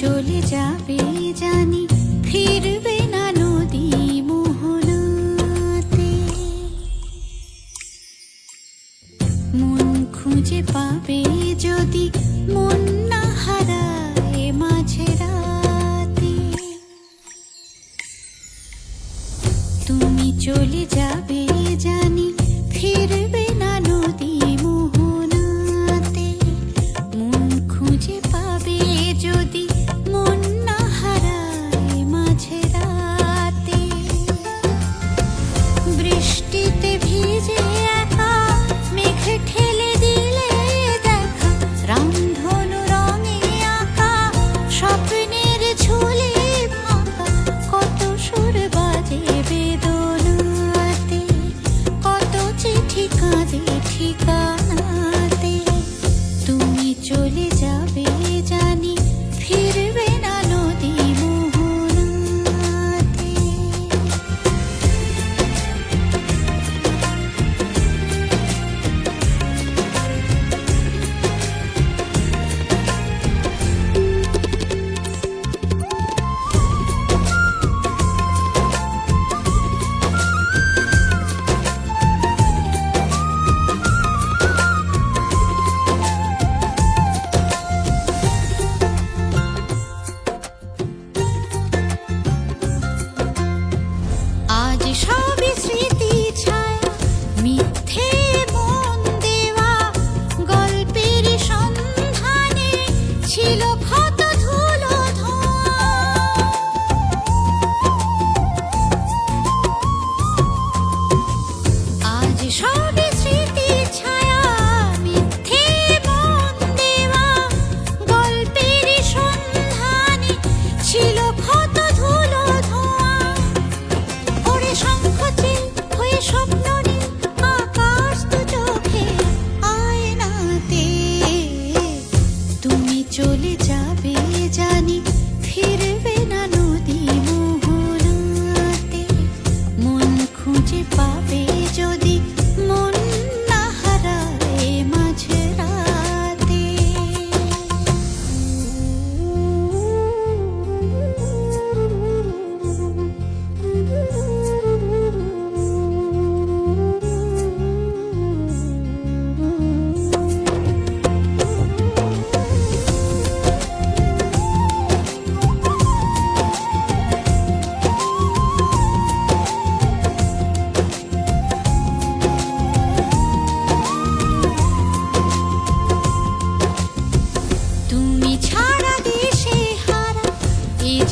চলে যাবে জানি, ফিরবে না নদী মোহনাতে। মন খুঁজে পাবে যদি মন না হারায় মাঝে রাতে তুমি চলে যাবে জানি, ফিরবে চিঠিকা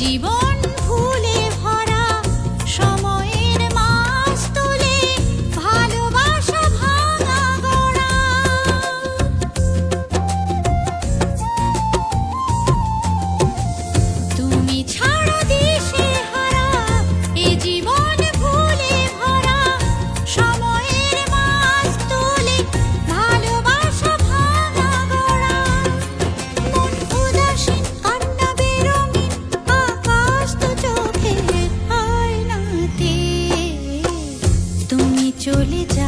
Chivo. চলে যা